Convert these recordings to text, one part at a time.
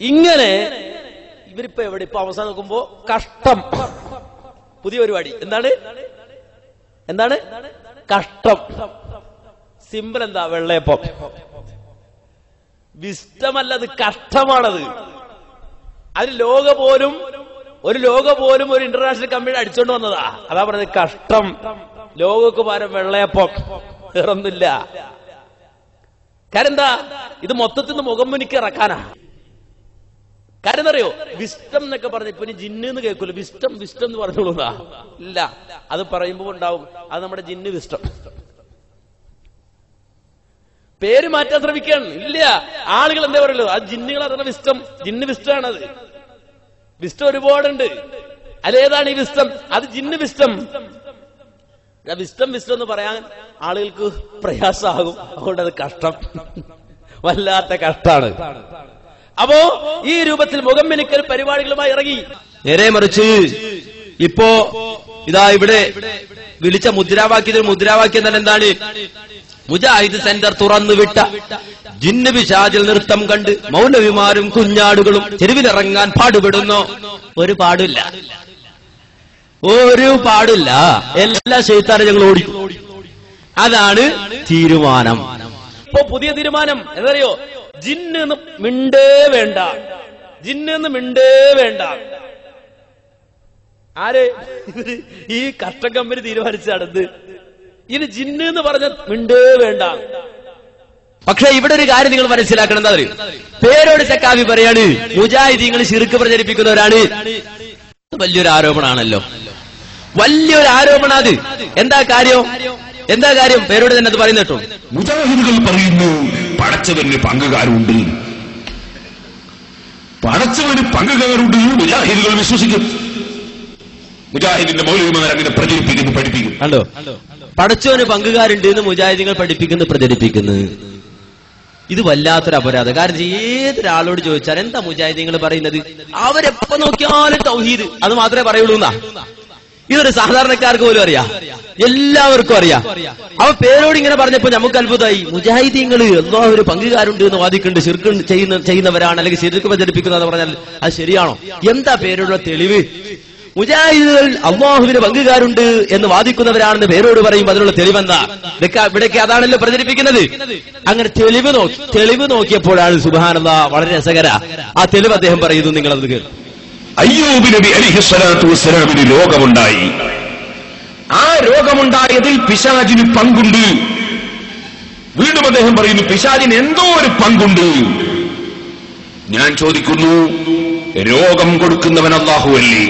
ഇങ്ങനെ ഇവരിപ്പോ എവിടെ? ഇപ്പൊ അവസാനം നോക്കുമ്പോ കഷ്ടം. പുതിയ പരിപാടി. എന്താണ്? എന്താണ്? കഷ്ടം. സിമ്പിൾ എന്താ? വെള്ളയപ്പം. വിഷ്ടമല്ലത് കഷ്ടമാണത്. അത് ലോക പോലും ഒരു ലോക പോലും ഒരു ഇന്റർനാഷണൽ കമ്പനി അടിച്ചോണ്ട് വന്നതാ. അതാ പറഞ്ഞത് കഷ്ടം. ലോകക്ക് പകരം വെള്ളയപ്പം. വേറൊന്നുമില്ല. കാരണം എന്താ? ഇത് മൊത്തത്തിൽ നിന്ന് മുഖം മുനിക്ക് ഇറക്കാനാ. കാര്യം എന്തറിയോ വിസ്റ്റം എന്നൊക്കെ പറഞ്ഞ ഇപ്പൊ ജിന്ന് എന്ന് കേൾക്കൂല. വിസ്റ്റം വിസ്റ്റം എന്ന് പറഞ്ഞോളൂന്നാ ഇല്ല. അത് പറയുമ്പോ ഉണ്ടാവും. അത് നമ്മുടെ ജിന്ന് വിസ്റ്റം പേര് മാറ്റാൻ ശ്രമിക്കണം ഇല്ല. ആളുകൾ എന്താ പറയുള്ളൂ? അത് ജിന്നുകൾ അതാണ് വിസ്റ്റം ജിന്ന് വിസ്റ്റാണത് വിസ്റ്റം ഒരുപാടുണ്ട്. അല്ലേതാണ് ഈ വിസ്റ്റം അത് ജിന്ന് വിസ്റ്റം ആ വിസ്റ്റം വിസ്റ്റം എന്ന് പറയാൻ ആളുകൾക്ക് പ്രയാസമാകും. അതുകൊണ്ട് അത് കഷ്ടം. വല്ലാത്ത കഷ്ടാണ് അപ്പോ ഈ രൂപത്തിൽ മുഖം മിനുക്കൽ പരിപാടികളുമായി ഇറങ്ങി. നേരെ മറിച്ച് ഇപ്പോ ഇതാ ഇവിടെ വിളിച്ച മുദ്രാവാക്യത്തിൽ മുദ്രാവാക്യം തന്നെ എന്താണ്? മുജാഹിദ് സെന്റർ തുറന്നു വിട്ട ജിന്ന് പിശാചിൽ നൃത്തം കണ്ട് മൗലവിമാരും കുഞ്ഞാടുകളും തെരുവിലിറങ്ങാൻ പാടുപെടുന്നു. ഒരു പാടില്ല. ഒരു പാടില്ല. എല്ലാ ശൈത്താനും ഞങ്ങൾ ഓടി. അതാണ് തീരുമാനം. ഇപ്പൊ പുതിയ തീരുമാനം. എന്തറിയോ ജിന്ന് മിണ്ടേ വേണ്ട. ജിന്ന് മിണ്ടേ വേണ്ട. ആരെ? ഈ കഷ്ട കമ്പനി തീരുമാനിച്ചാണത് ഇനി ജിന്ന് എന്ന് പറഞ്ഞ മിണ്ടേ വേണ്ട. പക്ഷെ ഇവിടെ ഒരു കാര്യം നിങ്ങൾ മനസ്സിലാക്കണം. എന്താ പേരോട് ചക്കാവി പറയാണ്. മുജാഹിദീങ്ങൾ ശിർക്ക് പ്രചരിപ്പിക്കുന്നവരാണ്. വലിയൊരു ആരോപണമാണല്ലോ. വലിയൊരു ആരോപണം അത്. എന്താ കാര്യം? എന്താ കാര്യം? പേരോട് തന്നെ അത് പറയുന്നു കേട്ടോ മുജാഹിദുകൾ പറയുന്നു പടച്ചവന് പങ്കുകാരുണ്ട്. പടച്ചവന് പങ്കുകാരുണ്ട് മുജാഹിദുകൾ വിശ്വസിക്കും. മുജാഹിദിന്റെ മൗലികമാർ അങ്ങനെ പ്രചരിപ്പിക്കുന്നു പഠിപ്പിക്കുന്നു. അല്ലോ പടച്ചവന് പങ്കുകാരുണ്ട് എന്ന് മുജാഹിദികൾ പഠിപ്പിക്കുന്നു പ്രചരിപ്പിക്കുന്നു. ഇത് വല്ലാത്തൊരു അപരാധം. കാരണം ഏതൊരാളോട് ചോദിച്ചാൽ എന്താ മുജാഹിദിങ്ങൾ പറയുന്നത്? അവരെപ്പോ നോക്കിയാലും തൗഹീദ്. അത് മാത്രമേ പറയുള്ളൂ എന്നാ. ഇതൊരു സാധാരണക്കാർക്ക് പോലും അറിയാം. എല്ലാവർക്കും അറിയാം. അവ പേരോട് ഇങ്ങനെ പറഞ്ഞപ്പോ നമുക്ക് അത്ഭുതമായി. മുജാഹിദീങ്ങൾ എന്തോ ഒരു പങ്കുകാരുണ്ട് എന്ന് വാദിക്കുന്നുണ്ട്. ശിർക്ക് ചെയ്യുന്ന ചെയ്യുന്നവരാണ്. അല്ലെങ്കിൽ ശിർക്ക് പ്രചരിപ്പിക്കുന്നതെന്ന് പറഞ്ഞാൽ അത് ശരിയാണോ? എന്താ പേരോടുള്ള തെളിവ്? മുജാഹിദുകൾ അള്ളാഹുവിന് പങ്കുകാരുണ്ട് എന്ന് വാദിക്കുന്നവരാണെന്ന് പേരോട് പറയും. അതിനുള്ള തെളിവെന്താ? ഇവിടേക്ക് അതാണല്ലോ പ്രചരിപ്പിക്കുന്നത്. അങ്ങനെ തെളിവ് നോക്കി തെളിവ് നോക്കിയപ്പോഴാണ് സുബാനന്ദ വളരെ രസകര. ആ തെളിവ് അദ്ദേഹം പറയുന്നു നിങ്ങളത് കേൾക്കും അയ്യൂബ് നബി അലിഹി സ്വലാത്തു വസ്സലാമിന് രോഗമുണ്ടായി. ആ രോഗമുണ്ടായതിൽ പിശാജിന് പങ്കുണ്ട്. വീണ്ടും അദ്ദേഹം പറയുന്നു പിശാജിന് എന്തോ ഒരു പങ്കുണ്ട്? ഞാൻ ചോദിക്കുന്നു രോഗം കൊടുക്കുന്നവൻ അള്ളാഹുവല്ലേ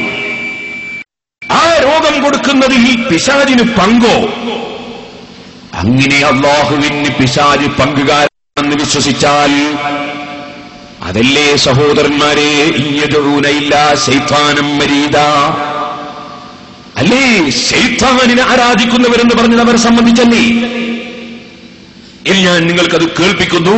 ആ രോഗം കൊടുക്കുന്നതിൽ പിശാജിന് പങ്കോ? അങ്ങനെ അള്ളാഹുവിന് പിശാജ് പങ്കുകാരെന്ന് വിശ്വസിച്ചാൽ അതല്ലേ സഹോദരന്മാരെ മരീദ അല്ലേ ശൈത്താനിനെ ആരാധിക്കുന്നവരെന്ന് പറഞ്ഞത് അവരെ സംബന്ധിച്ചല്ലേ? ഇനി ഞാൻ നിങ്ങൾക്കത് കേൾപ്പിക്കുന്നു.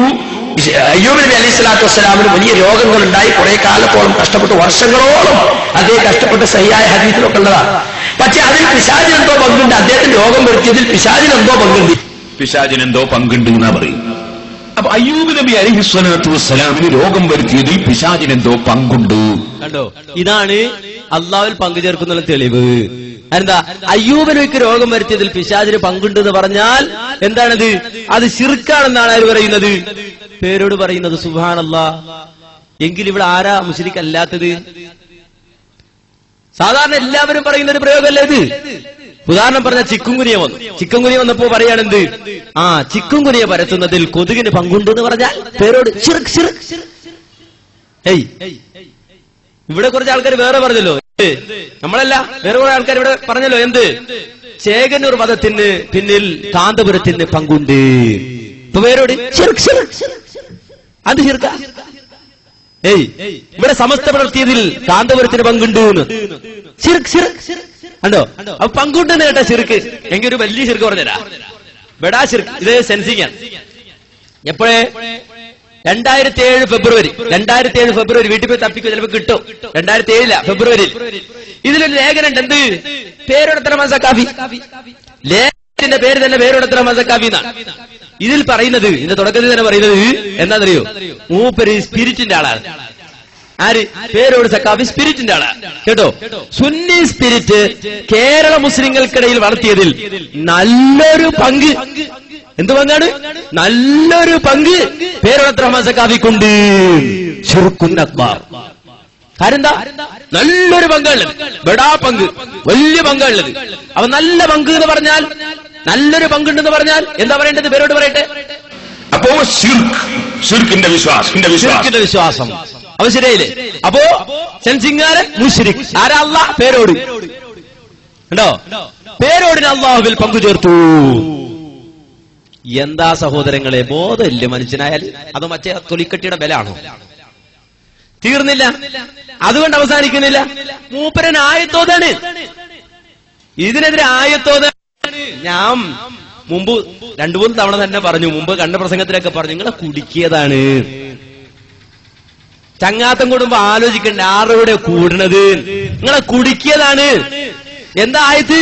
അയ്യൂബ് നബി അലൈഹി സ്വലാത്തു വസ്സലാമിന് വലിയ രോഗങ്ങളുണ്ടായി കുറെ കാലത്തോളം കഷ്ടപ്പെട്ട് വർഷങ്ങളോളം അദ്ദേഹം കഷ്ടപ്പെട്ട് സഹിയായ ഹരീത്തിലൊക്കെ ഉള്ളതാണ് പക്ഷെ അതിൽ പിശാചിനെന്തോ പങ്കുണ്ട്. അദ്ദേഹത്തിന് രോഗം വരുത്തിയതിൽ പിശാചിനെന്തോ പങ്കുണ്ട്. പിശാചിനെന്തോ പങ്കുണ്ട് എന്നാ പറയും അപ്പൊ അയ്യൂബ് നബി അലൈഹി സ്വലാത്തു വസ്സലാമിന് രോഗം വരുത്തിയതിൽ പിശാചിന് എന്തോ പങ്കുണ്ട്. കണ്ടോ? ഇതാണ് അള്ളാവിൽ പങ്കുചേർക്കുന്ന തെളിവ്. എന്താ അയ്യൂബനൊക്കെ രോഗം വരുത്തിയതിൽ പിശാചിന് പങ്കുണ്ട് എന്ന് പറഞ്ഞാൽ എന്താണത്? അത് ശിർക്കാണെന്നാണ് അവർ പറയുന്നത്? പേരോട് പറയുന്നത് സുഹാനല്ല എങ്കിൽ ഇവിടെ ആരാ മുസ്ലിക്ക് അല്ലാത്തത് സാധാരണ എല്ലാവരും പറയുന്ന ഒരു പ്രയോഗമല്ലേ ഇത്? ഉദാഹരണം പറഞ്ഞ ചിക്കുങ്കുനിയ വന്നു. ചിക്കുങ്കുനിയ വന്നപ്പോ പറയാണെന്ത് ആ ചിക്കുങ്കുനിയ പരത്തുന്നതിൽ കൊതുകിന് പങ്കുണ്ട് എന്ന് പറഞ്ഞാൽ പേരോട് ഏയ് ഇവിടെ കുറച്ച് ആൾക്കാർ വേറെ പറഞ്ഞല്ലോ. നമ്മളല്ല വേറെ കുറെ ആൾക്കാർ ഇവിടെ പറഞ്ഞല്ലോ. എന്ത്? ചേകന്നൂർ മതത്തിന് പിന്നിൽ കാന്തപുരത്തിന് പങ്കുണ്ട്. ഇപ്പൊ പേരോട് അത് ചെറുക്ക ഏയ് ഇവിടെ സമസ്ത പുലർത്തിയതിൽ കാന്തപുരത്തിന് പങ്കുണ്ട് കണ്ടോ? അപ്പൊ പങ്കുണ്ടെന്ന് കേട്ടാ ചെറുക്ക്. എങ്കിൽ ഒരു വലിയ ചെറുക്ക് പറഞ്ഞുതരാ. ബെടാ ചെറുക്ക് ഇത് സെൻസിങ് ആണ് എപ്പോഴേ? രണ്ടായിരത്തി ഏഴ് ഫെബ്രുവരി. രണ്ടായിരത്തി ഏഴ് ഫെബ്രുവരി വീട്ടിൽ പോയി തപ്പിക്കോ ചിലപ്പോ കിട്ടും. രണ്ടായിരത്തി ഏഴില ഫെബ്രുവരിയിൽ. ഇതിലൊരു ലേഖനുണ്ട് എന്ത് പേരോടത്തര മസക്കാഫി. ലേഖനത്തിന്റെ പേര് തന്നെ പേരോടത്തര മസക്കാഫി എന്നാണ് ഇതിൽ പറയുന്നത് ഇതിന്റെ തുടക്കത്തിൽ തന്നെ പറയുന്നത് എന്താണെന്നറിയോ? മൂപ്പര് സ്പിരിറ്റിന്റെ ആളാണ്. ആര്? പേരോട് സക്കാഫി സ്പിരിറ്റിന്റെ ആളാ. കേട്ടോ? സുന്നി സ്പിരിറ്റ് കേരള മുസ്ലിങ്ങൾക്കിടയിൽ വളർത്തിയതിൽ നല്ലൊരു പങ്ക്. എന്ത് പങ്കാണ്? നല്ലൊരു പങ്ക്. പേരോട് റഹ്മാൻ സക്കാഫിക്കുണ്ട് ഷിർക്കുൻ അക്ബർ. കാരെന്താ നല്ലൊരു പങ്കാണുള്ളത്. ബെടാ പങ്ക്. വലിയ പങ്കാണുള്ളത്. അവ നല്ല പങ്ക് എന്ന് പറഞ്ഞാൽ നല്ലൊരു പങ്കുണ്ടെന്ന് പറഞ്ഞാൽ എന്താ പറയേണ്ടത്? പേരോട് പറയട്ടെ. അപ്പോ ഷിർക്കിന്റെ വിശ്വാസം. വിശ്വാസം. അപ്പൊ ശരിയായില്ലേ? അപ്പോ ചെൻസിംഗാരൻ മുഷിരിക് ആരാ അല്ല പേരോട്. ഉണ്ടോ പേരോടിന് അള്ളാഹുവിൽ പങ്കു ചേർത്തു. എന്താ സഹോദരങ്ങളെ? ബോധമില്ല മനുഷ്യനായാൽ അത് മറ്റേ തൊലിക്കെട്ടിയുടെ ബലാണോ? തീർന്നില്ല. അതുകൊണ്ട് അവസാനിക്കുന്നില്ല. മൂപ്പരൻ ആയത്തോതാണ്. ഇതിനെതിരെ ആയത്തോതാണ്. ഞാൻ മുമ്പ് രണ്ടു മൂന്ന് തവണ തന്നെ പറഞ്ഞു. മുമ്പ് കണ്ട പ്രസംഗത്തിലൊക്കെ പറഞ്ഞു നിങ്ങളെ കുടുക്കിയതാണ്. ചങ്ങാത്തം കൂടുമ്പോ ആലോചിക്കണ്ട ആരോടെ കൂടണത് നിങ്ങളെ കുടുക്കിയതാണ്. എന്താ ആയത്ത്?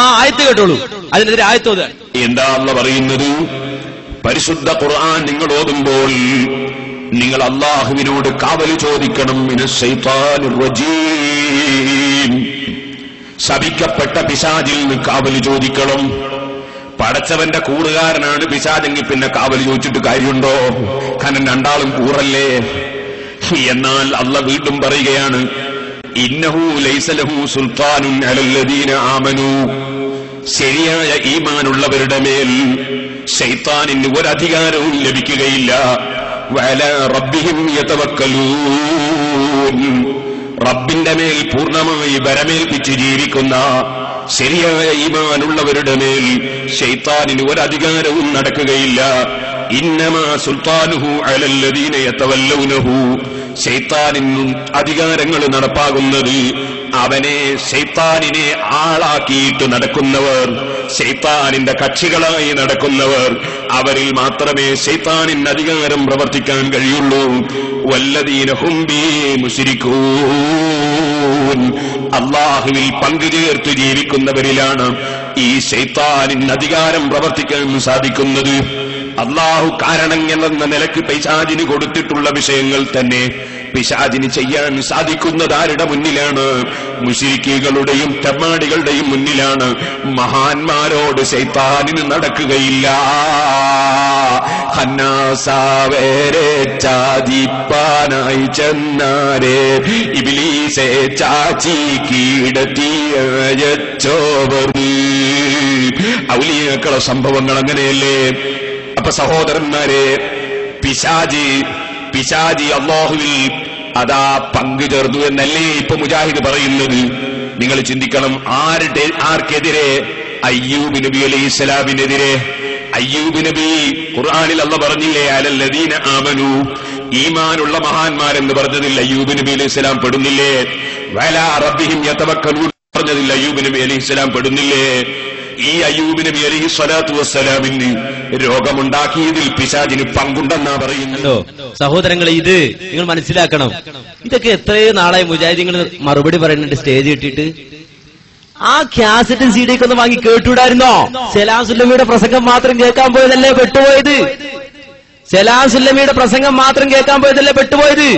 ആ ആയത്ത് കേട്ടോളൂ. അതിനെതിരെ ആയത്തോത് എന്താ അല്ല പറയുന്നത്? പരിശുദ്ധ ഖുർആൻ നിങ്ങൾ ഓതുമ്പോൾ നിങ്ങൾ അള്ളാഹുവിനോട് കാവൽ ചോദിക്കണം. ശപിക്കപ്പെട്ട പിശാചിൽ നിന്ന് കാവൽ ചോദിക്കണം. പടച്ചവന്റെ കൂറുകാരനാണ് പിശാചെങ്കിൽ പിന്നെ കാവൽ ചോദിച്ചിട്ട് കാര്യമുണ്ടോ? കാരണം രണ്ടാളും കൂറല്ലേ? എന്നാൽ അല്ല വീണ്ടും പറയുകയാണ് ഇന്നഹു ലൈസലഹു അലല്ലദീന ആമനു. ശരിയായ ഈമാനുള്ളവരുടെ മേൽ ശൈത്താനിന് ഒരധികാരവും ലഭിക്കുകയില്ല. വല റബ്ബിഹിം യതവക്കലൂൻ. റബ്ബിന്റെ മേൽ പൂർണമായി വരമേൽപ്പിച്ച് ജീവിക്കുന്ന ശരിയായ ഈമാനുള്ളവരുടെ മേൽ ശൈത്താനിന് ഒരധികാരവും നടക്കുകയില്ല. ഇന്നമാ സുൽത്താനുഹു അലല്ലദീന യതവല്ലൗനഹു. ശൈത്താനിനും അധികാരങ്ങൾ നടപ്പാകുന്നത് അവനെ ശൈത്താനിനെ ആളാക്കിയിട്ട് നടക്കുന്നവർ ശൈത്താനിന്റെ കക്ഷികളായി നടക്കുന്നവർ അവരിൽ മാത്രമേ ശൈത്താനിന് അധികാരം പ്രവർത്തിക്കാൻ കഴിയുള്ളൂ. വല്ലതീന ഹുംബിയെ മുശിരിക്കൂ അള്ളാഹുവിൽ പങ്കുചേർത്ത് ജീവിക്കുന്നവരിലാണ് ഈ ശൈത്താനിന് അധികാരം പ്രവർത്തിക്കാൻ സാധിക്കുന്നത്. അള്ളാഹു കാരണം എന്ന നിലയ്ക്ക് പൈശാചിന് കൊടുത്തിട്ടുള്ള വിഷയങ്ങൾ തന്നെ പിശാചിന് ചെയ്യാൻ സാധിക്കുന്നത് ആരുടെ മുന്നിലാണ്. മുഷിരിക്കുകളുടെയും തെമ്മാടികളുടെയും മുന്നിലാണ്. മഹാന്മാരോട് ശൈത്താനിന് നടക്കുകയില്ല. ഹന്നാസാവേരെ ചാതിപ്പാനായി ചെന്നാരെ. ഇബിലീസെ ചാച്ചി കീടത്തിയച്ചോവർ ഔലിയാക്കള സംഭവങ്ങൾ അങ്ങനെയല്ലേ? അപ്പൊ സഹോദരന്മാരെ പിശാജി പിശാജി അള്ളാഹുവിൽ അതാ പങ്കു ചേർന്നു എന്നല്ലേ ഇപ്പൊ മുജാഹിദ് പറയുന്നത്? നിങ്ങൾ ചിന്തിക്കണം ആരുടെ ആർക്കെതിരെ? അയ്യൂബ് നബി അലൈഹി ഇസ്ലാമിനെതിരെ അയ്യൂബ് നബി ഖുർആാനിൽ അല്ല പറഞ്ഞില്ലേ അലല്ലദീന ആമനു ഈമാനുള്ള മഹാന്മാരെന്ന് പറഞ്ഞതിൽ അയ്യൂബ് നബി അലൈഹി ഇസ്ലാം പെടുന്നില്ലേ? വല റബ്ബിഹിം യതവക്കലൂൻ പറഞ്ഞതിൽ അയ്യൂബ് നബി അലൈഹി ഇസ്ലാം പെടുന്നില്ലേ? ഈ അയ്യൂബ് നബി അലൈഹി സ്വലാത്തു വസ്സലാമിന് രോഗമുണ്ടാക്കിയതിൽ പിശാചിന് പങ്കുണ്ടെന്നാ സഹോദരങ്ങൾ സഹോദരങ്ങളെ ഇത് നിങ്ങൾ മനസ്സിലാക്കണം. ഇതൊക്കെ എത്രയോ നാളായി മുജാഹിദിങ്ങൾ മറുപടി പറയുന്നുണ്ട് സ്റ്റേജ് കിട്ടിയിട്ട്. ആ ക്യാസറ്റും സി ഡി ഒക്കെ ഒന്ന് വാങ്ങി കേട്ടുവിടായിരുന്നോ? സലാസുല്ലമിയുടെ പ്രസംഗം മാത്രം കേൾക്കാൻ പോയതല്ലേ പെട്ടുപോയത്? സലാസുല്ലമിയുടെ പ്രസംഗം മാത്രം കേൾക്കാൻ പോയതല്ലേ പെട്ടുപോയത്?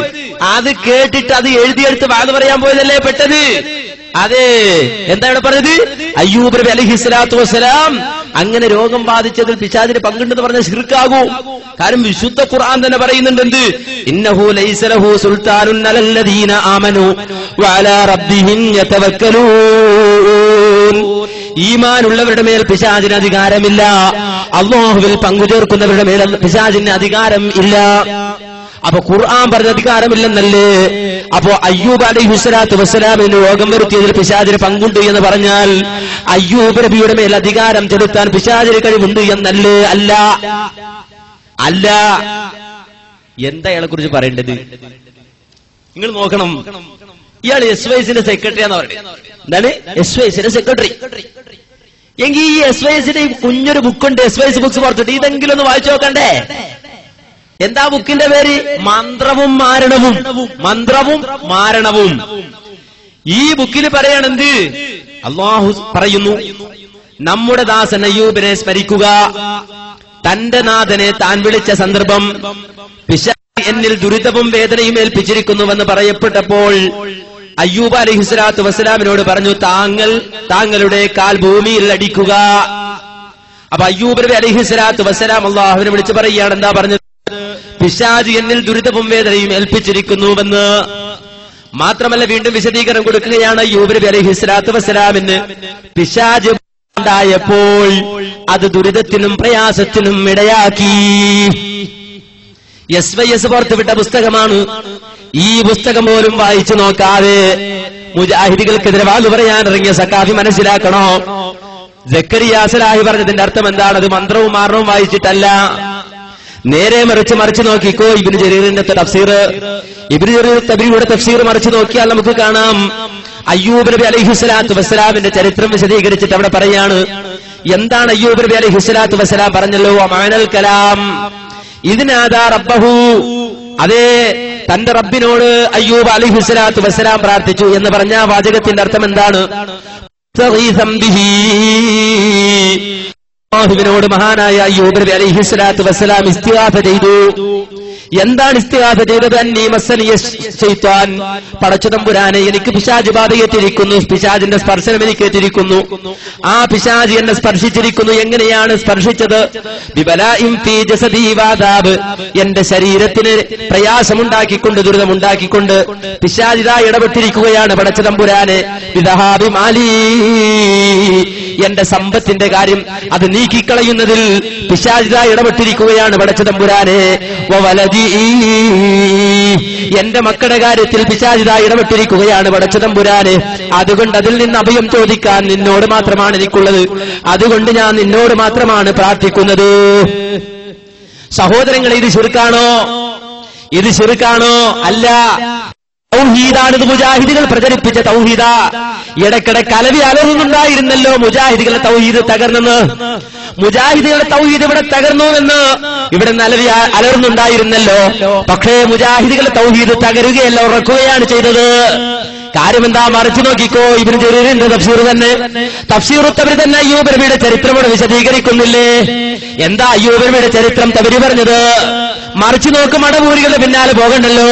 അത് കേട്ടിട്ട് അത് എഴുതിയെടുത്ത് വാത് പറയാൻ പോയതല്ലേ പെട്ടത്? അതെ. എന്താ ഇവിടെ പറഞ്ഞത്? അയ്യൂബ് നബി അലഹി സ്വലാത്തു വസ്സലാം അങ്ങനെ രോഗം ബാധിച്ചതിൽ പിശാചിന് പങ്കുണ്ടെന്ന് പറഞ്ഞ ശിർക്കാകൂ. കാരണം വിശുദ്ധ ഖുർആൻ തന്നെ പറയുന്നുണ്ട് എന്ത്? ഇന്നഹു ലൈസലഹു സുൽത്താനുൻ അലല്ലദീന ആമനു വഅലാ റബ്ബിഹിം യതവക്കലൂൻ. ഈമാനുള്ളവരുടെ മേൽ പിശാചിന് അധികാരമില്ല. അള്ളാഹുവിൽ പങ്കുചേർക്കുന്നവരുടെ മേൽ പിശാചിന് അധികാരം ഇല്ല. അപ്പൊ ഖുർആൻ പറഞ്ഞ അധികാരമില്ലെന്നല്ലേ? അപ്പോ അയ്യൂബ് അലി ഹുസലാത്ത് വസ്സലാമിന് രോഗം വരുത്തിയതിൽ പിശാചിന് പങ്കുണ്ട് എന്ന് പറഞ്ഞാൽ അയ്യൂബ് നബിയുടെ മേൽ അധികാരം ചെലുത്താൻ പിശാചിന് കഴിവുണ്ട് എന്നല്ലേ? അല്ല. അല്ല. എന്താ ഇയാളെ കുറിച്ച് പറയേണ്ടത്? നിങ്ങൾ നോക്കണം. ഇയാൾ എസ് വൈസിന്റെ സെക്രട്ടറി എന്ന് പറയുന്നത് എന്താണ്? എസ് വൈസിന്റെ സെക്രട്ടറി. എങ്കിൽ ഈ എസ് വൈസിന്റെ കുഞ്ഞൊരു ബുക്കുണ്ട് എസ് വൈസ് ബുക്സ് പുറത്തിട്ട് ഇതെങ്കിലും ഒന്ന് വായിച്ചു നോക്കണ്ടേ? എന്താ ബുക്കിന്റെ പേര്? മന്ത്രവും മാരണവും. മന്ത്രവും മാരണവും. ഈ ബുക്കിൽ പറയണെന്ത് അള്ളാഹു പറയുന്നു നമ്മുടെ ദാസൻ അയ്യൂബിനെ സ്മരിക്കുക. തന്റെ നാഥനെ താൻ വിളിച്ച സന്ദർഭം പിശ എന്നിൽ ദുരിതവും വേദനയും ഏൽപ്പിച്ചിരിക്കുന്നുവെന്ന് പറയപ്പെട്ടപ്പോൾ അയ്യൂബ് അലഹിസ്ലാത്തു വസ്സലാമിനോട് പറഞ്ഞു താങ്കൾ താങ്കളുടെ കാൽ ഭൂമിയിൽ അടിക്കുക. അപ്പൊ അയ്യൂബ് നബി അലഹിസ്ലാത്തു വസ്സലാം അള്ളാഹുവിനെ വിളിച്ച് പറയുകയാണ് എന്താ പറഞ്ഞത്? പിശാജ് എന്നിൽ ദുരിതവും വേദനയും ഏൽപ്പിച്ചിരിക്കുന്നുവെന്ന് മാത്രമല്ല വീണ്ടും വിശദീകരണം കൊടുക്കുകയാണ് അയ്യൂബ് അലി അലഹിസ്ലാത്തു വസ്സലാമിന് പിശാജ് ഉണ്ടായപ്പോൾ അത് ദുരിതത്തിനും പ്രയാസത്തിനും ഇടയാക്കി. എസ് വൈ എസ് പുറത്തുവിട്ട പുസ്തകമാണ്. ഈ പുസ്തകം പോലും വായിച്ചു നോക്കാതെ മുജാഹിദികൾക്കെതിരെ വാതു പറയാൻ ഇറങ്ങിയ സക്കാഫി മനസ്സിലാക്കണോ? ജക്കരിയാസലാഹി പറഞ്ഞതിന്റെ അർത്ഥം എന്താണ്? അത് മന്ത്രവും മാരണവും വായിച്ചിട്ടല്ല. നേരെ മറിച്ച് മറിച്ച് നോക്കിക്കോ ഇബിന് ജരീറിന്റെ തഫ്സീർ. ഇബിന് ജരീർ തബിയുടെ തഫ്സീർ മറിച്ച് നോക്കിയാൽ നമുക്ക് കാണാം. അയ്യൂബ് നബി അലൈഹി സ്വലാത്തു വസ്സലാമിന്റെ ചരിത്രം വിശദീകരിച്ചിട്ട് അവിടെ പറയാണ് എന്താണ് അയ്യൂബ് നബി അലൈഹി സ്വലാത്തു വസ്സലാം പറഞ്ഞല്ലോ? അമാനൽ കലാം. ഇതിനാദാ റബ്ബഹു. അതെ തന്റെ റബ്ബിനോട് അയ്യൂബ് അലൈഹി സ്വലാത്തു വസ്സലാം പ്രാർത്ഥിച്ചു എന്ന് പറഞ്ഞ വാചകത്തിന്റെ അർത്ഥം എന്താണ്? അല്ലാഹുവിനോട് മഹാനായ അയ്യൂബ് നബി അലൈഹി സ്വലാത്തു വസ്സലാം ഇസ്തിവാഫ ചെയ്തു. എന്താണ് ഇസ്തിഹാസ ചെയ്തത്? ശൈത്താൻ. പടച്ചുതമ്പുരാനെ എനിക്ക് പിശാജ് ബാധയേറ്റിരിക്കുന്നു പിശാജിന്റെ സ്പർശനം എനിക്ക് ഏറ്റിരിക്കുന്നു ആ പിശാജ് എന്നെ സ്പർശിച്ചിരിക്കുന്നു. എങ്ങനെയാണ് സ്പർശിച്ചത്? എന്റെ ശരീരത്തിന് പ്രയാസമുണ്ടാക്കിക്കൊണ്ട് ദുരിതമുണ്ടാക്കിക്കൊണ്ട് പിശാജിത ഇടപെട്ടിരിക്കുകയാണ് പടച്ചുതമ്പുരാനെ വിദഹാബി മാലീ എന്റെ സമ്പത്തിന്റെ കാര്യം അത് നീക്കിക്കളയുന്നതിൽ പിശാചിത ഇടപെട്ടിരിക്കുകയാണ് പടച്ചതമ്പുരാനെ വലതി എന്റെ മക്കളുടെ കാര്യത്തിൽ പിശാചിത ഇടപെട്ടിരിക്കുകയാണ് പടച്ചതമ്പുരാനെ അതുകൊണ്ട് അതിൽ നിന്ന് അഭയം ചോദിക്കാൻ നിന്നോട് മാത്രമാണ് എനിക്കുള്ളത്. അതുകൊണ്ട് ഞാൻ നിന്നോട് മാത്രമാണ് പ്രാർത്ഥിക്കുന്നത്. സഹോദരങ്ങളെ ഇത് ചുരുക്കാണോ? ഇത് ചെറുക്കാണോ അല്ല. തൗഹീദാണ് ഇത് മുജാഹിദികൾ പ്രചരിപ്പിച്ച തൗഹീദ. ഇടയ്ക്കിടെ കലവി അലറുന്നുണ്ടായിരുന്നല്ലോ മുജാഹിദികളുടെ തൗഹീദ് തകർന്നെന്ന്. മുജാഹിദികളുടെ തൗഹീദ് ഇവിടെ തകർന്നു എന്ന് ഇവിടെ നിലവി അലർന്നുണ്ടായിരുന്നല്ലോ പക്ഷേ മുജാഹിദികളുടെ തൗഹീദ് തകരുകയല്ല ഉറക്കുകയാണ് ചെയ്തത്. കാര്യം എന്താ മറിച്ചു നോക്കിക്കോ ഇവർ ചെറിയ തഫ്സീർ തന്നെ. തഫ്സീർ തബരി തന്നെ അയ്യൂബ് നബിയുടെ ചരിത്രം ഇവിടെ വിശദീകരിക്കുന്നില്ലേ? എന്താ അയ്യൂബ് ചരിത്രം തവരി പറഞ്ഞത്? മറിച്ചു നോക്കും മടപൂരികളുടെ പിന്നാലെ പോകണ്ടല്ലോ.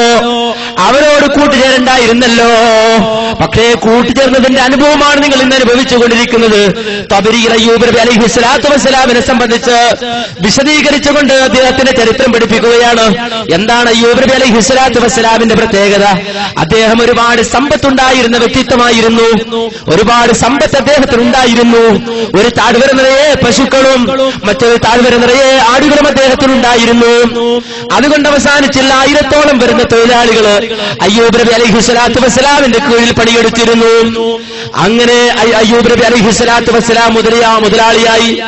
അവരോട് കൂട്ടുചേരണ്ടായിരുന്നല്ലോ. പക്ഷേ കൂട്ടുചേർന്നതിന്റെ അനുഭവമാണ് നിങ്ങൾ ഇന്ന് അനുഭവിച്ചുകൊണ്ടിരിക്കുന്നത് തബരി വസ്സലാമിനെ സംബന്ധിച്ച് വിശദീകരിച്ചുകൊണ്ട് അദ്ദേഹത്തിന്റെ ചരിത്രം പഠിപ്പിക്കുകയാണ്. എന്താണ് അയ്യൂബ് നബി അലൈഹി വസ്സലാമിന്റെ പ്രത്യേകത? അദ്ദേഹം ഒരുപാട് സമ്പത്തുണ്ടായിരുന്ന വ്യക്തിത്വമായിരുന്നു. ഒരുപാട് സമ്പത്ത് അദ്ദേഹത്തിന് ഉണ്ടായിരുന്നു ഒരു താഴ്വര നിറയെ പശുക്കളും മറ്റൊരു താഴ്വര നിറയെ ആടുകളും അദ്ദേഹത്തിനുണ്ടായിരുന്നു. അതുകൊണ്ട് അവസാനിച്ചില്ല ആയിരത്തോളം വരുന്ന തൊഴിലാളികൾ അയ്യൂബ് നബി അലൈഹി സ്വലാത്തു വസ്സലാമിന്റെ കീഴിൽ പണിയെടുത്തിരുന്നു. അങ്ങനെ അയ്- അയ്യൂബ് നബി അലൈഹി സ്വലാത്തു വസ്സലാം മുതലിയ മുതലാളിയായി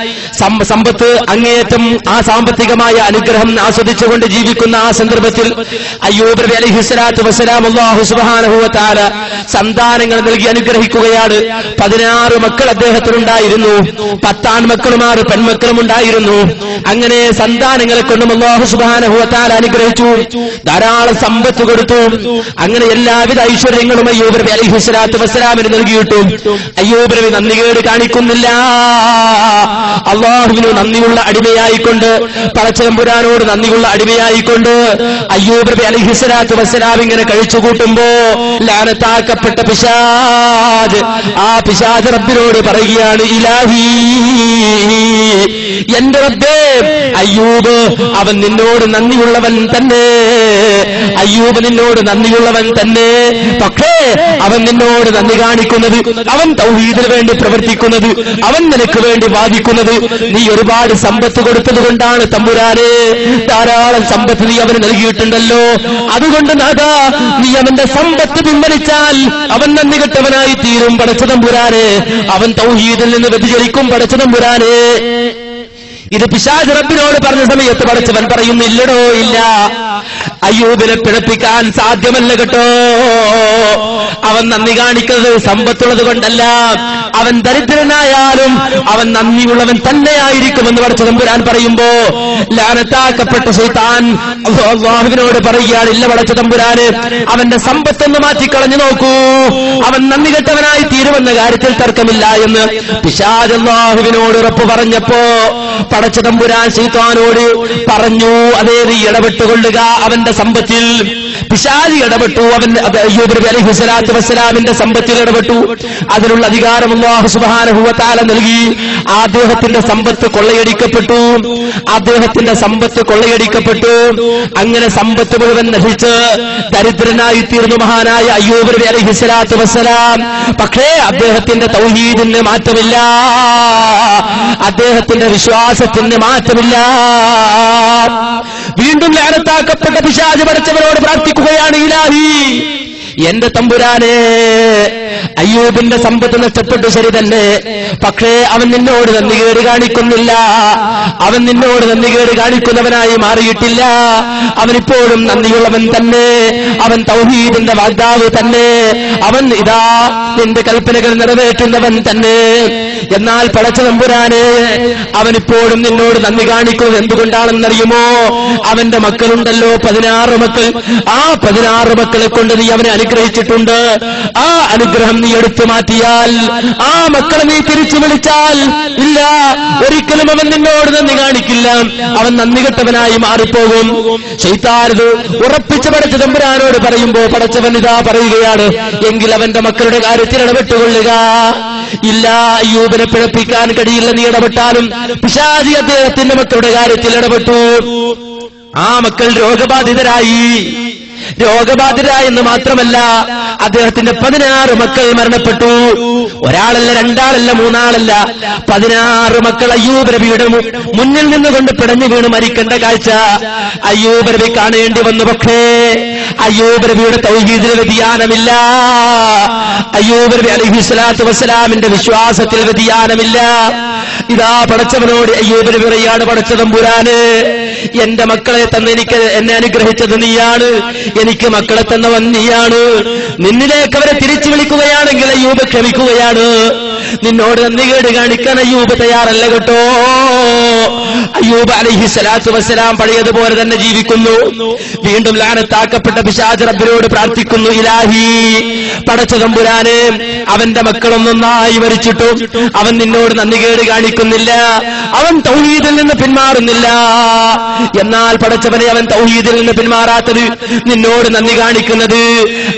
സമ്പത്ത് അങ്ങേയറ്റം ആ സാമ്പത്തികമായ അനുഗ്രഹം ആസ്വദിച്ചുകൊണ്ട് ജീവിക്കുന്ന ആ സന്ദർഭത്തിൽ അയ്യൂബ് നബി അലൈഹി സ്വലാത്തു വസ്സലാം അള്ളാഹു സുബാനഹുവത്താല സന്താനങ്ങൾ നൽകി അനുഗ്രഹിക്കുകയാണ്. പതിനാറ് മക്കൾ അദ്ദേഹത്തിനുണ്ടായിരുന്നു. പത്താൺ മക്കളും ആറ് പെൺമക്കളും ഉണ്ടായിരുന്നു. അങ്ങനെ സന്താനങ്ങളെ കൊണ്ടും അള്ളാഹു സുബാനഹുവത്താല അനുഗ്രഹിച്ചു. ധാരാളം സമ്പത്ത് കൊടുത്തു അങ്ങനെ എല്ലാവിധ ഐശ്വര്യങ്ങളും അയ്യൂബ് നബി അലൈഹി സ്വലാത്തു വസ്സലാമിന് നൽകിയിട്ടു അയ്യൂബ് നബി നന്ദികേട് കാണിക്കുന്നില്ല. അള്ളാഹുവിന് നന്ദിയുള്ള അടിമയായിക്കൊണ്ട് പടച്ചതമ്പുരാനോട് നന്ദിയുള്ള അടിമയായിക്കൊണ്ട് അയ്യൂബ് നബി അലൈഹി സ്വലാത്തു വസ്സലാം ഇങ്ങനെ കഴിച്ചു കൂട്ടുമ്പോ ലാനത്താക്കപ്പെട്ട പിശാജ് ആ പിശാജ് റബ്ബിനോട് പറയുകയാണ് ഇലാഹി എന്റെ റബ്ബേ അയ്യൂബ് അവൻ നിന്നോട് നന്ദിയുള്ളവൻ തന്നെ. അയ്യൂബ് നിന്നോട് നന്ദിയുള്ളവൻ തന്നെ. പക്ഷേ അവൻ നിന്നോട് നന്ദി കാണിക്കുന്നത് അവൻ തൗഹീദിന് വേണ്ടി പ്രവർത്തിക്കുന്നത് അവൻ നിനക്ക് വേണ്ടി വാദിക്കുന്നത്. നീ ഒരുപാട് സമ്പത്ത് കൊടുത്തത് കൊണ്ടാണ് തമ്പുരാനെ. ധാരാളം സമ്പത്ത് നീ അവന് നൽകിയിട്ടുണ്ടല്ലോ. അതുകൊണ്ട് നാഥാ നീ അവന്റെ സമ്പത്ത് പിൻവലിച്ചാൽ അവൻ നന്ദി കെട്ടവനായി തീരും പടച്ചതമ്പുരാനെ അവൻ തൗഹീദിൽ നിന്ന് വ്യതിചരിക്കും പടച്ചതമ്പുരാനെ ഇത് പിശാജ് റബ്ബിനോട് പറഞ്ഞ സമയത്ത് പഠിച്ചവൻ പറയുന്നു ഇല്ലടോ ഇല്ല. അയ്യൂബിനെ പിഴപ്പിക്കാൻ സാധ്യമല്ല കേട്ടോ. അവൻ നന്ദി കാണിക്കുന്നത് സമ്പത്തുള്ളത് കൊണ്ടല്ല. അവൻ ദരിദ്രനായാലും അവൻ നന്ദിയുള്ളവൻ തന്നെയായിരിക്കുമെന്ന് പഠിച്ച തമ്പുരാൻ പറയുമ്പോ ലാനത്താക്കപ്പെട്ട സുൽത്താൻ അള്ളാഹുവിനോട് പറയുകയാണ് ഇല്ല പടച്ച തമ്പുരാന് അവന്റെ സമ്പത്തൊന്ന് മാറ്റിക്കളഞ്ഞു നോക്കൂ. അവൻ നന്ദി കെട്ടവനായി തീരുമെന്ന കാര്യത്തിൽ തർക്കമില്ല എന്ന് പിശാജ് അള്ളാഹുവിനോട് ഉറപ്പ് പറഞ്ഞപ്പോ പടച്ചതമ്പുരാൻ ശൈത്വാനോട് പറഞ്ഞു അതേ ഇടപെട്ടുകൊള്ളുക അവന്റെ സമ്പത്തിൽ. പിശാലി ഇടപെട്ടു. അവൻ അയ്യൂബ് നബി അലൈഹി വസ്സലാമിന്റെ സമ്പത്തിൽ ഇടപെട്ടു. അതിനുള്ള അധികാരം വ തആല നൽകി. അദ്ദേഹത്തിന്റെ സമ്പത്ത് കൊള്ളയടിക്കപ്പെട്ടു. അദ്ദേഹത്തിന്റെ സമ്പത്ത് കൊള്ളയടിക്കപ്പെട്ടു. അങ്ങനെ സമ്പത്ത് മുഴുവൻ നശിച്ച് ദരിദ്രനായി തീർന്നു മഹാനായ അയ്യൂബ് നബി അലൈഹി വസ്സലാം. പക്ഷേ അദ്ദേഹത്തിന്റെ തൗഹീദിന് മാറ്റമില്ല. അദ്ദേഹത്തിന്റെ വിശ്വാസത്തിന് മാറ്റമില്ല. പഠിച്ചവരോട് പ്രാർത്ഥിക്കുകയാണ് ഇലാഹി. എന്റെ തമ്പുരാനെ അയ്യൂബിന്റെ സമ്പത്ത് നഷ്ടപ്പെട്ടു ശരി തന്നെ. പക്ഷേ അവൻ നിന്നോട് നന്ദികേട് കാണിക്കുന്നില്ല. അവൻ നിന്നോട് നന്ദികേട് കാണിക്കുന്നവനായി മാറിയിട്ടില്ല. അവൻ ഇപ്പോഴും നന്ദിയുള്ളവൻ തന്നെ. അവൻ തൗഹീദിന്റെ വാഗ്ദാവ് തന്നെ. അവൻ ഇതാ നിന്റെ കൽപ്പനകൾ നിറവേറ്റുന്നവൻ തന്നെ. എന്നാൽ പടച്ച നമ്പുരാനെ അവനിപ്പോഴും നിന്നോട് നന്ദി കാണിക്കുന്നത് എന്തുകൊണ്ടാണെന്നറിയുമോ? അവന്റെ മക്കളുണ്ടല്ലോ പതിനാറ് മക്കൾ. ആ പതിനാറ് മക്കളെ കൊണ്ട് നീ അവനെ അനുഗ്രഹിച്ചിട്ടുണ്ട്. ആ അനുഗ്രഹം നീ എടുത്തു മാറ്റിയാൽ ആ മക്കളെ നീ തിരിച്ചു വിളിച്ചാൽ ഇല്ല ഒരിക്കലും അവൻ നിന്നോട് നന്ദി കാണിക്കില്ല. അവൻ നന്ദി കെട്ടവനായി മാറിപ്പോകും. ശൈത്താരത് ഉറപ്പിച്ച് പഠിച്ച തമ്പുരാനോട് പറയുമ്പോ പടച്ചവൻ ഇതാ പറയുകയാണ് എങ്കിൽ അവന്റെ മക്കളുടെ കാര്യത്തിൽ ഇടപെട്ടുകൊള്ളുക. ഇല്ല അയ്യൂബിനെ പിഴപ്പിക്കാൻ കഴിയില്ല നീ ഇടപെട്ടാലും പിശാചി അദ്ദേഹത്തിന്റെ മക്കളുടെ കാര്യത്തിൽ ഇടപെട്ടു. ആ മക്കൾ രോഗബാധിതരായി. രോഗബാധിതരായി എന്ന് മാത്രമല്ല അദ്ദേഹത്തിന്റെ പതിനാറ് മക്കൾ മരണപ്പെട്ടു. ഒരാളല്ല രണ്ടാളല്ല മൂന്നാളല്ല. പതിനാറ് മക്കൾ അയ്യൂബ് നബിയുടെ മുന്നിൽ നിന്നുകൊണ്ട് പിടഞ്ഞു വീണ് മരിക്കേണ്ട കാഴ്ച അയ്യൂബ് നബി കാണേണ്ടി വന്നു. പക്ഷേ അയ്യൂബ് നബിയുടെ തൗഹീദിന് വ്യതിയാനമില്ല. അയ്യൂബ് നബി അലഹി സ്വലാത്തു വസ്സലാമിന്റെ വിശ്വാസത്തിൽ വ്യതിയാനമില്ല. ഇതാ പടച്ചവനോട് അയ്യൂബ് നബി പറയാണ് പടച്ചതമ്പുരാന് എന്റെ മക്കളെ തന്ന് എനിക്ക് എന്നെ അനുഗ്രഹിച്ചത് നീയാണ്. എനിക്ക് മക്കളെ തന്നവൻ നീയാണ്. നിന്നിലേക്ക് അവരെ തിരിച്ചു വിളിക്കുകയാണെങ്കിൽ അയ്യൂബ് ക്ഷമിക്കുകയാണ്. നിന്നോട് നന്ദി കേട് കാണിക്കാൻ അയ്യൂബ് തയ്യാറല്ല കേട്ടോ. അയ്യൂബ് അലഹി സ്വലാത്തു വസ്സലാം പഴയതുപോലെ തന്നെ ജീവിക്കുന്നു. വീണ്ടും ലാനത്താക്കപ്പെട്ട പിശാജ് റബ്ബിനോട് പ്രാർത്ഥിക്കുന്നു ഇലാഹി. പടച്ച തമ്പുരാന് അവന്റെ മക്കളൊന്നും നന്നായി വരിച്ചിട്ടു. അവൻ നിന്നോട് നന്ദി കേട് കാണിക്കുന്നില്ല. അവൻ തൗഹീദിൽ നിന്ന് പിന്മാറുന്നില്ല. എന്നാൽ പടച്ചവനെ അവൻ തൗഹീദിൽ നിന്ന് പിന്മാറാത്തത് നിന്നോട് നന്ദി കാണിക്കുന്നത്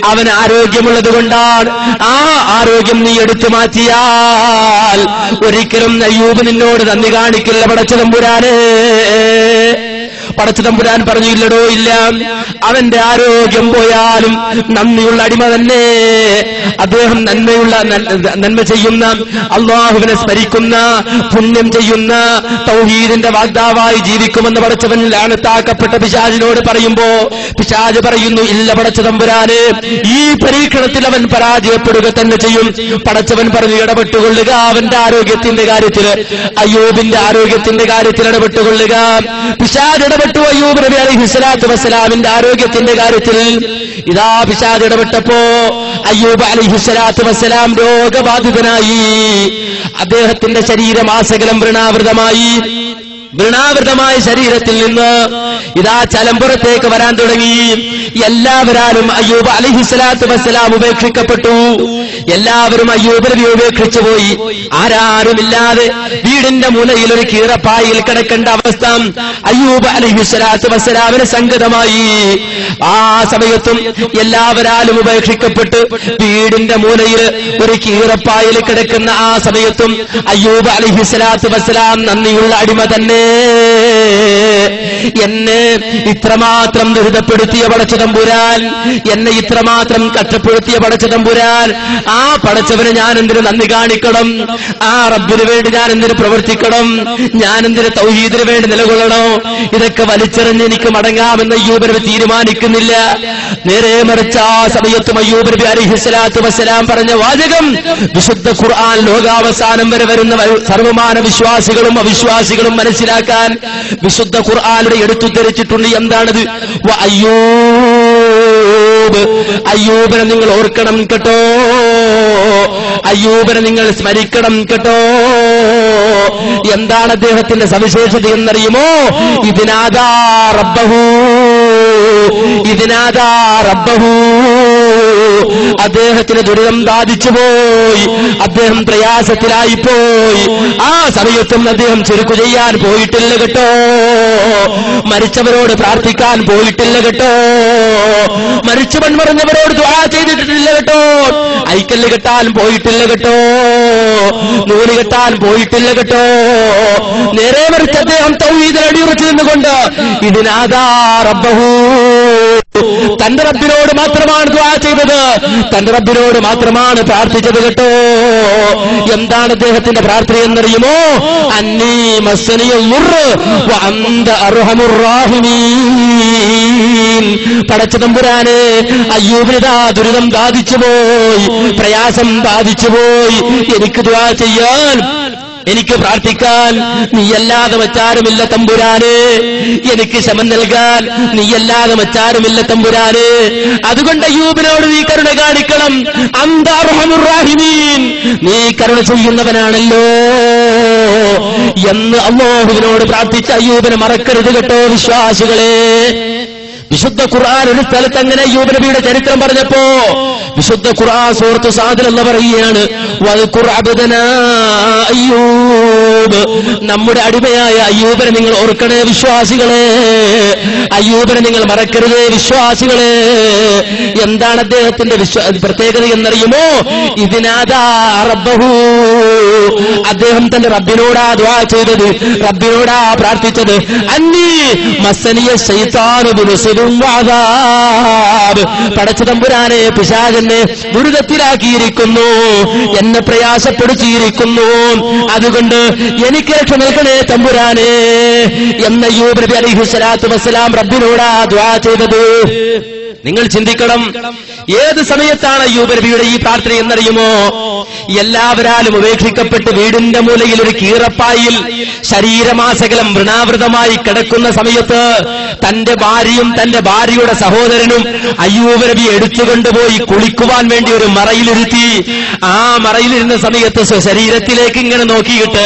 അവൻ ആരോഗ്യമുള്ളത് കൊണ്ടാണ്. ആ ആരോഗ്യം നീ എടുത്തു മാറ്റിയാൽ ഒരിക്കലും അയ്യൂബ് നിന്നോട് നന്ദി കാണിക്കില്ല പടച്ച തമ്പുരാനെ പടച്ച തമ്പുരാൻ പറഞ്ഞു ഇല്ലടോ ഇല്ല. അവന്റെ ആരോഗ്യം പോയാലും നന്ദിയുള്ള അടിമ തന്നെ. അദ്ദേഹം നന്മയുള്ള നന്മ- നന്മ ചെയ്യുന്ന അള്ളാഹുവിനെ സ്മരിക്കുന്ന പുണ്യം ചെയ്യുന്ന തൗഹീദിന്റെ വാഗ്ദാവായി ജീവിക്കുമെന്ന് പടച്ചവൻ ലാണത്താക്കപ്പെട്ട പിശാജിനോട് പറയുമ്പോ പിശാജ് പറയുന്നു ഇല്ല പടച്ച തമ്പുരാന് ഈ പരീക്ഷണത്തിൽ അവൻ പരാജയപ്പെടുക തന്നെ ചെയ്യും. പടച്ചവൻ പറഞ്ഞു ഇടപെട്ടുകൊള്ളുക അവന്റെ ആരോഗ്യത്തിന്റെ കാര്യത്തിൽ അയ്യോബിന്റെ ആരോഗ്യത്തിന്റെ കാര്യത്തിൽ ഇടപെട്ടുകൊള്ളുക. പിശാജ് ഇടപെട്ടു അയ്യൂബ് നബി അലൈഹി സ്വലാത്തു വസ്സലാമിന്റെ ആരോഗ്യത്തിന്റെ കാര്യത്തിൽ ഇതാ പിശാദ് ഇടപെട്ടപ്പോ അയ്യൂബ് അലൈഹി സ്വലാത്തു വസ്സലാം രോഗബാധിതനായി. അദ്ദേഹത്തിന്റെ ശരീരം ആസകലം വൃണാവൃതമായി വൃണാവൃതമായ ശരീരത്തിൽ നിന്ന് ഇതാ ചലമ്പുറത്തേക്ക് വരാൻ തുടങ്ങി. എല്ലാവരാലും അയ്യൂബ് അലഹിസ്ലാത്തു വസ്സലാം ഉപേക്ഷിക്കപ്പെട്ടു. എല്ലാവരും അയ്യൂബ് നബി ഉപേക്ഷിച്ചു പോയി. ആരാരുമില്ലാതെ വീടിന്റെ മുലയിൽ ഒരു കീറപ്പായിൽ കിടക്കേണ്ട അവസ്ഥ അയ്യൂബ് അലഹിസ്ലാത്തു വസ്സലാമിന് സംഗതമായി. ആ സമയത്തും എല്ലാവരാലും ഉപേക്ഷിക്കപ്പെട്ട് വീടിന്റെ മൂലയിൽ ഒരു കീറപ്പായിൽ കിടക്കുന്ന ആ സമയത്തും അയ്യൂബ് അലഹിസ്ലാത്തു വസ്സലാം നന്ദിയുള്ള അടിമ തന്നെ. എന്നെ ഇത്രമാത്രം ദുരിതപ്പെടുത്തിയ പടച്ചതമ്പുരാൻ എന്നെ ഇത്രമാത്രം കഷ്ടപ്പെടുത്തിയ പടച്ചതമ്പുരാൻ ആ പടച്ചവന് ഞാൻ എന്തിനു നന്ദി കാണിക്കണം? ആ റബ്ബിന് വേണ്ടി ഞാൻ എന്തിനു പ്രവർത്തിക്കണം? ഞാൻ എന്തിനു തൗഹീദിന് വേണ്ടി നിലകൊള്ളണോ? ഇതൊക്കെ വലിച്ചെറിഞ്ഞ് എനിക്ക് മടങ്ങാമെന്ന് അയ്യൂബ് നബി തീരുമാനിക്കുന്നില്ല. നേരെ മറിച്ച് ആ സമയത്തും അയ്യൂബ് നബി അലിഹിസ്ലാത്തു വസ്സലാം പറഞ്ഞ വാചകം വിശുദ്ധ ഖുർആൻ ലോകാവസാനം വരെ വരുന്ന സർവമാന വിശ്വാസികളും അവിശ്വാസികളും മനസ്സിലാക്കാൻ വിശുദ്ധ ഖുർആാനുടെ എടുത്തുദ്ധരിച്ചിട്ടുണ്ട്. എന്താണത്? അയ്യൂബ്. അയ്യൂബിനെ നിങ്ങൾ ഓർക്കണം കേട്ടോ. അയ്യൂബിനെ നിങ്ങൾ സ്മരിക്കണം കേട്ടോ. എന്താണ് അദ്ദേഹത്തിന്റെ സവിശേഷത എന്നറിയുമോ? ഇതിനാദാ റബ്ബഹു. ഇതിനാദാ റബ്ബഹു. അദ്ദേഹത്തിന് ദുരിതം ബാധിച്ചു പോയി. അദ്ദേഹം പ്രയാസത്തിലായി പോയി. ആ സമയത്തും അദ്ദേഹം ചെറുക്കു ചെയ്യാൻ പോയിട്ടില്ല കേട്ടോ. മരിച്ചവരോട് പ്രാർത്ഥിക്കാൻ പോയിട്ടില്ല കേട്ടോ. മരിച്ചു മൺമറഞ്ഞവരോട് ദ്വാ ചെയ്തിട്ടില്ല കേട്ടോ. ഐക്കല്ല് കെട്ടാൻ പോയിട്ടില്ല കേട്ടോ. നൂൽ കെട്ടാൻ പോയിട്ടില്ല കേട്ടോ. നേരെ മറിച്ച് അദ്ദേഹം തൗഹീദിൽ അടിയുറച്ചു നിന്നുകൊണ്ട് ഇതിനാദാ റബ്ബഹു. തന്റെ റബ്ബിനോട് മാത്രമാണ് ദ്വാ ചെയ്തത്. തന്റെ റബ്ബിനോട് മാത്രമാണ് പ്രാർത്ഥിച്ചത് കേട്ടോ. എന്താണ് അദ്ദേഹത്തിന്റെ പ്രാർത്ഥന എന്നറിയുമോ? അന്നീ മസ്സനിയ അന്ത ദുരിതം ബാധിച്ചുപോയി പ്രയാസം ബാധിച്ചുപോയി. എനിക്ക് ദ്വാ ചെയ്യാൻ എനിക്ക് പ്രാർത്ഥിക്കാൻ നീയല്ലാതെ മറ്റാരുമില്ല തമ്പുരാന്. എനിക്ക് ശമം നൽകാൻ നീയല്ലാതെ മറ്റാരുമില്ല തമ്പുരാന്. അതുകൊണ്ട് അയ്യൂബിനോട് നീ കരുണ കാണിക്കണം. അന്താർഹമുറാഹിമീൻ നീ കരുണ ചെയ്യുന്നവനാണല്ലോ. എന്ന് അള്ളാഹുവിനോട് പ്രാർത്ഥിച്ച അയ്യൂബിനെ മറക്കരുത് കേട്ടോ വിശ്വാസികളെ. വിശുദ്ധ ഖുർആൻ ഒരു സ്ഥലത്ത് അങ്ങനെ അയ്യൂബ് നബിയുടെ ചരിത്രം പറഞ്ഞപ്പോ വിശുദ്ധ ഖുർആൻ സുഹൃത്തു സാദിൽ എന്ന് പറയുകയാണ് അയ്യൂബ്. നമ്മുടെ അടിമയായ അയ്യൂബനെ നിങ്ങൾ ഓർക്കണേ വിശ്വാസികളെ. അയ്യൂബനെ നിങ്ങൾ മറക്കരുതേ വിശ്വാസികളെ. എന്താണ് അദ്ദേഹത്തിന്റെ വിശ്വാ പ്രത്യേകത എന്നറിയുമോ? ഇതിനാദാ റബ്ബഹു അദ്ദേഹം തന്റെ റബ്ബിനോടാ ദ്വാ ചെയ്തത് റബ്ബിനോടാ പ്രാർത്ഥിച്ചത്. അന്നീ മസനിയ പടച്ച തമ്പുരാനെ പിശാചനെ ദുരിതത്തിലാക്കിയിരിക്കുന്നു. എന്നെ പ്രയാസപ്പെടുത്തിയിരിക്കുന്നു. അതുകൊണ്ട് എനിക്ക് രക്ഷ നൽകണേ തമ്പുരാനെ. എന്ന യൂബ് നബി അലിഹുസലാത്തു വസ്സലാം റബ്ബിനോടാ ദ്വാ ചെയ്തത്. നിങ്ങൾ ചിന്തിക്കണം. ഏത് സമയത്താണ് അയ്യൂബ് നബിയുടെ ഈ പ്രാർത്ഥന എന്നറിയുമോ? എല്ലാവരാലും ഉപേക്ഷിക്കപ്പെട്ട് വീടിന്റെ മൂലയിൽ ഒരു കീറപ്പായിൽ ശരീരമാസകലം വൃണാവൃതമായി കിടക്കുന്ന സമയത്ത് തന്റെ ഭാര്യയും തന്റെ ഭാര്യയുടെ സഹോദരനും അയ്യൂബ് നബി എടുത്തുകൊണ്ടുപോയി കുളിക്കുവാൻ വേണ്ടി ഒരു മറയിലിരുത്തി. ആ മറയിലിരുന്ന സമയത്ത് ശരീരത്തിലേക്ക് ഇങ്ങനെ നോക്കിയിട്ട്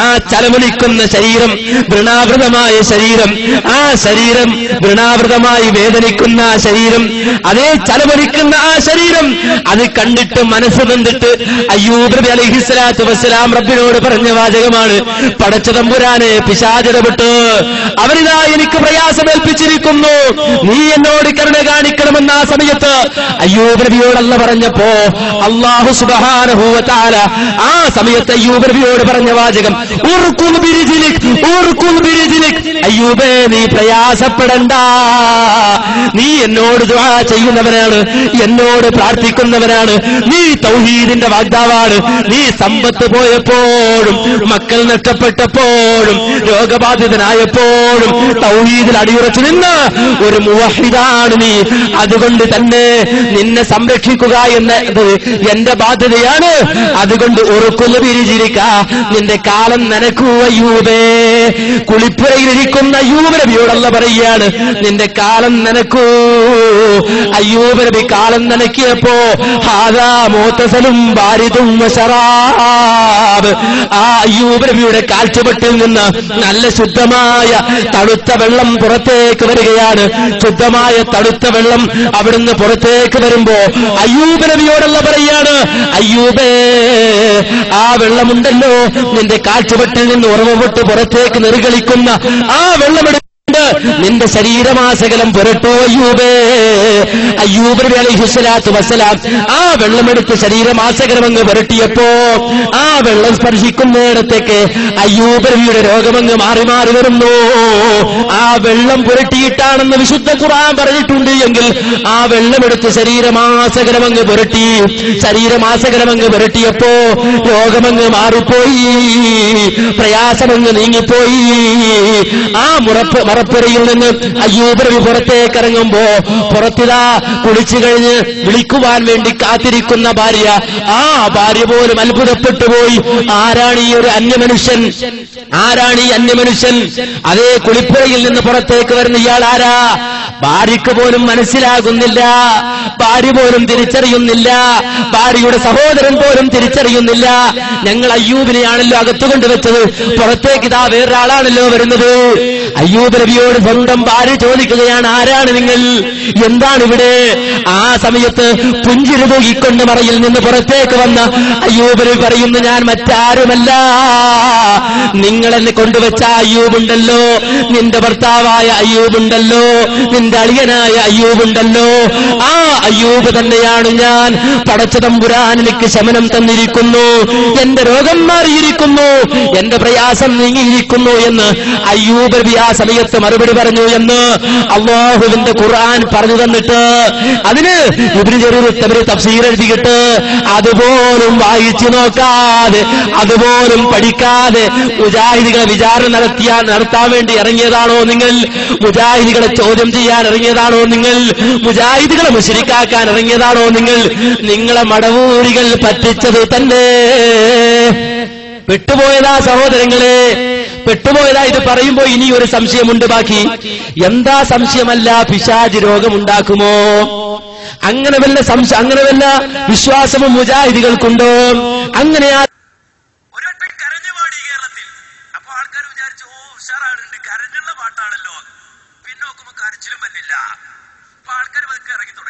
ആ ചലമുലിക്കുന്ന ശരീരം വൃണാവൃതമായ ശരീരം ആ ശരീരം വൃണാവൃതമായി വേദനിക്കുന്ന ആ ശരീരം അതേ ചലമലിക്കുന്ന ആ ശരീരം അത് കണ്ടിട്ട് മനസ്സ് തന്നിട്ട് അയ്യൂബ് അലഹിസ്ലാത്തു വസ്സലാം റബ്ബിനോട് പറഞ്ഞ വാചകമാണ് പടച്ച തമ്പുരാനെ പിശാചിടപെട്ട് അവരിതാ എനിക്ക് പ്രയാസമേൽപ്പിച്ചിരിക്കുന്നു നീ എന്നോട് കരുണ കാണിക്കണമെന്ന ആ സമയത്ത് അയ്യൂബ് നബിയോടല്ല പറഞ്ഞപ്പോ അള്ളാഹു സുബഹാനഹൂവത്താല ആ സമയത്ത് അയ്യൂബ് നബിയോട് പറഞ്ഞ വാചകം അയ്യൂബേ നീ പ്രയാസപ്പെടണ്ട നീ എന്നോട് ദുആ ചെയ്യുന്നവനാണ് എന്നോട് പ്രാർത്ഥിക്കുന്നവനാണ്. നീ തൗഹീദിന്റെ വാഗ്ദാവാണ്. നീ സമ്പത്ത് പോയപ്പോഴും മക്കൾ നഷ്ടപ്പെട്ടപ്പോഴും രോഗബാധിതനായപ്പോഴും തൗഹീദിൽ അടിയുറച്ചു നിന്ന് ഒരു മുവഹിദാണ് നീ. അതുകൊണ്ട് തന്നെ നിന്നെ സംരക്ഷിക്കുക എന്നത് എന്റെ ബാധ്യതയാണ്. അതുകൊണ്ട് ഉറുക്കുന്ന പിരിചിരിക്ക. നിന്റെ കാലം നനക്കൂ അയ്യൂബേ കുളിപ്പുരയിലിരിക്കുന്ന അയ്യൂബ് നബിയോടല്ല പറയുകയാണ് നിന്റെ കാലം നനക്കൂ. അയ്യൂബ് നബി കാലം നനക്കിയപ്പോ ഹാദാ മോത്തസലും ബാരിതും വശറാബ്. ആ അയ്യൂബ് നബിയുടെ കാൽച്ചുവട്ടിൽ നിന്ന് നല്ല ശുദ്ധമായ തണുത്ത വെള്ളം പുറത്തേക്ക് വരികയാണ്. ശുദ്ധമായ തണുത്ത വെള്ളം അവിടുന്ന് പുറത്തേക്ക് വരുമ്പോ അയ്യൂബ് നബിയോടുള്ള പറയാണ് അയ്യൂബേ ആ വെള്ളമുണ്ടല്ലോ. നിന്റെ കാൽച്ചുവട്ടിൽ നിന്ന് ഉറവ് പുറത്തേക്ക് നെറുകളിക്കുന്ന ആ വെള്ളമെടുത്ത് നിന്റെ ശരീരമാസകലം പുരട്ടോ അയ്യൂബേ. അയ്യൂബ് വസ്സലാം ആ വെള്ളമെടുത്ത് ശരീരമാസകലം അങ്ങ് പുരട്ടിയപ്പോ ആ വെള്ളം സ്പർശിക്കുന്നിടത്തേക്ക് അയ്യൂബ് രോഗമങ്ങ് മാറി മാറി വരുന്നു. ആ വെള്ളം പുരട്ടിയിട്ടാണെന്ന് വിശുദ്ധ ഖുർആൻ പറഞ്ഞിട്ടുണ്ട് എങ്കിൽ ആ വെള്ളമെടുത്ത് ശരീരമാസകലം അങ്ങ് പുരട്ടി ശരീരമാസകലം അങ്ങ് പുരട്ടിയപ്പോ രോഗമങ്ങ് മാറിപ്പോയി പ്രയാസമങ്ങ് നീങ്ങിപ്പോയി. ആ മുറപ്പ് മറപ്പുരയിൽ നിന്ന് അയ്യൂബ് പുറത്തേക്ക് ഇറങ്ങുമ്പോ പുറത്തിതാ കുളിച്ചു കഴിഞ്ഞ് വിളിക്കുവാൻ വേണ്ടി കാത്തിരിക്കുന്ന ഭാര്യ. ആ ഭാര്യ പോലും അത്ഭുതപ്പെട്ടു പോയി. ആരാണ് ഈ ഒരു അന്യമനുഷ്യൻ? ആരാണ് ഈ അന്യമനുഷ്യൻ? അതേ കുളിപ്പുരയിൽ നിന്ന് പുറത്തേക്ക് വരുന്ന ഇയാൾ ആരാ? ഭാര്യക്ക് പോലും മനസ്സിലാകുന്നില്ല. ഭാര്യ പോലും തിരിച്ചറിയുന്നില്ല. ഭാര്യയുടെ സഹോദരൻ പോലും തിരിച്ചറിയുന്നില്ല. ഞങ്ങൾ അയ്യൂബിനെയാണല്ലോ അകത്തു കൊണ്ടുവച്ചത്. പുറത്തേക്ക് ഇതാ വേറൊരാളാണല്ലോ വരുന്നത്. അയ്യൂബ് നബിയോട് സ്വന്തം ഭാര്യ ചോദിക്കുകയാണ് ആരാണ് നിങ്ങൾ? എന്താണ് ഇവിടെ? ആ സമയത്ത് പുഞ്ചിരി തൂകിക്കൊണ്ട് മറയിൽ നിന്ന് പുറത്തേക്ക് വന്ന അയ്യൂബര് പറയുന്നു ഞാൻ മറ്റാരുമല്ല. നിങ്ങളെന്നെ കൊണ്ടുവച്ച അയ്യൂബുണ്ടല്ലോ. നിന്റെ ഭർത്താവായ അയ്യൂബുണ്ടല്ലോ. നിന്റെ അളിയനായ അയ്യൂബുണ്ടല്ലോ. ആ അയ്യൂബ് തന്നെയാണ് ഞാൻ. പടച്ച തമ്പുരാൻ എനിക്ക് ശമനം തന്നിരിക്കുന്നു. എന്റെ രോഗം മാറിയിരിക്കുന്നു. എന്റെ പ്രയാസം നീങ്ങിയിരിക്കുന്നു എന്ന് അയ്യൂബ് ആ സമയത്ത് മറുപടി പറഞ്ഞു എന്ന് അള്ളാഹുവിന്റെ ഖുർആൻ പറഞ്ഞു തന്നിട്ട് അതിന് ഇവർ ചെറിയ തഫ്സീർ എഴുതിയിട്ട് അതുപോലും വായിച്ചു നോക്കാതെ അതുപോലും പഠിക്കാതെ മുജാഹിദികളെ വിചാരണ നടത്തിയാൽ നടത്താൻ വേണ്ടി ഇറങ്ങിയതാണോ നിങ്ങൾ? മുജാഹിദികളെ ചോദ്യം ചെയ്യാൻ ഇറങ്ങിയതാണോ നിങ്ങൾ? മുജാഹിദികളെ മുശരിക്കാക്കാൻ ഇറങ്ങിയതാണോ നിങ്ങൾ? നിങ്ങളെ മടവൂരികൾ പറ്റിച്ചത് തന്നെ. വിട്ടുപോയതാ സഹോദരങ്ങളെ. പെട്ടുപോയതാ ഇത് പറയുമ്പോ ഇനി ഒരു സംശയമുണ്ട് ബാക്കി. എന്താ സംശയമല്ല പിശാജ് രോഗമുണ്ടാക്കുമോ? അങ്ങനെ വല്ല സംശയം അങ്ങനെ വല്ല വിശ്വാസവും മുജാഹിദികൾക്കുണ്ടോ? അങ്ങനെ പാട്ടാണല്ലോ. ആൾക്കാർ പതുക്കെ ഇറങ്ങി തുടങ്ങി.